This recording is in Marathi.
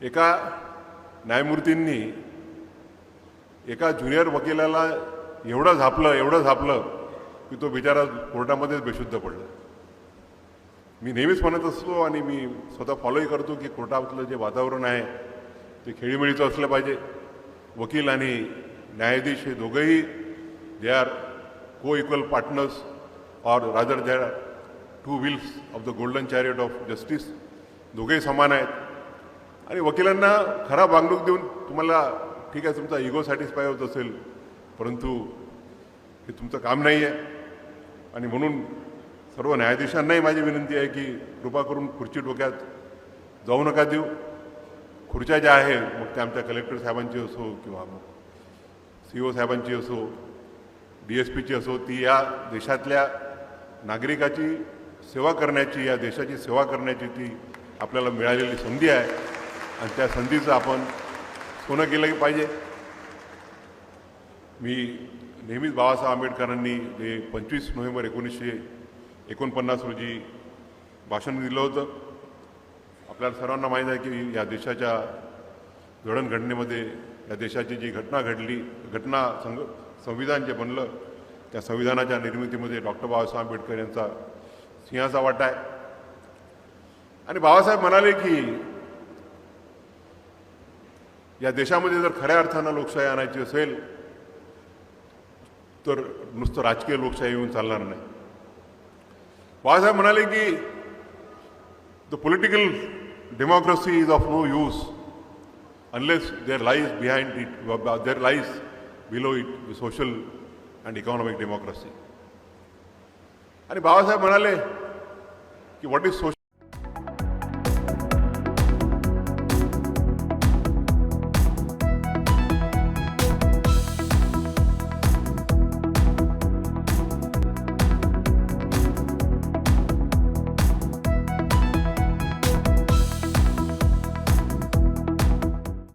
एका न्यायमूर्तींनी एका ज्युनियर वकिलाला एवढं झापलं एवढं झापलं की तो बिचारा कोर्टामध्येच बेशुद्ध पडला. मी नेहमीच म्हणत असतो आणि मी स्वतः फॉलोही करतो की कोर्टातलं जे वातावरण आहे ते खेळीमेळीचं असलं पाहिजे. वकील आणि न्यायाधीश हे दोघंही they are co equal partners और rather they are two wheels of the golden chariot of justice दोघेही समान आहेत. आणि वकिलांना खराब वागणूक देऊन तुम्हाला ठीक आहे तुमचा इगो सॅटिस्फाय होत असेल परंतु हे तुमचं काम नाही आहे आणि म्हणून सर्व न्यायाधीशांनाही माझी विनंती आहे की कृपा करून खुर्ची डोक्यात जाऊ नका देऊ. खुर्च्या ज्या आहेत मग त्या आमच्या कलेक्टर साहेबांची असो किंवा मग सी ओ साहेबांची असो डी एस पीची असो ती या देशातल्या नागरिकाची सेवा करण्याची या देशाची सेवा करण्याची ती आपल्याला मिळालेली संधी आहे. आणि त्या संधीचं आपण सोनं केलं पाहिजे. मी नेहमीच बाबासाहेब आंबेडकरांनी जे पंचवीस नोव्हेंबर एकोणीसशे एकोणपन्नास रोजी भाषण दिलं होतं. आपल्याला सर्वांना माहीत आहे की या देशाच्या जडणघडणीमध्ये या देशाची जी घटना घडली घटना संग संविधान जे बनलं त्या संविधानाच्या निर्मितीमध्ये डॉक्टर बाबासाहेब आंबेडकर यांचा सिंहाचा वाटा आहे. आणि बाबासाहेब म्हणाले की या देशामध्ये जर खऱ्या अर्थानं लोकशाही आणायची असेल तर नुसतं राजकीय लोकशाही येऊन चालणार नाही. बाळासाहेब म्हणाले की the political democracy is of no use unless there lies behind it there lies below it social and economic democracy आणि बाबासाहेब म्हणाले की व्हॉट इज सोशल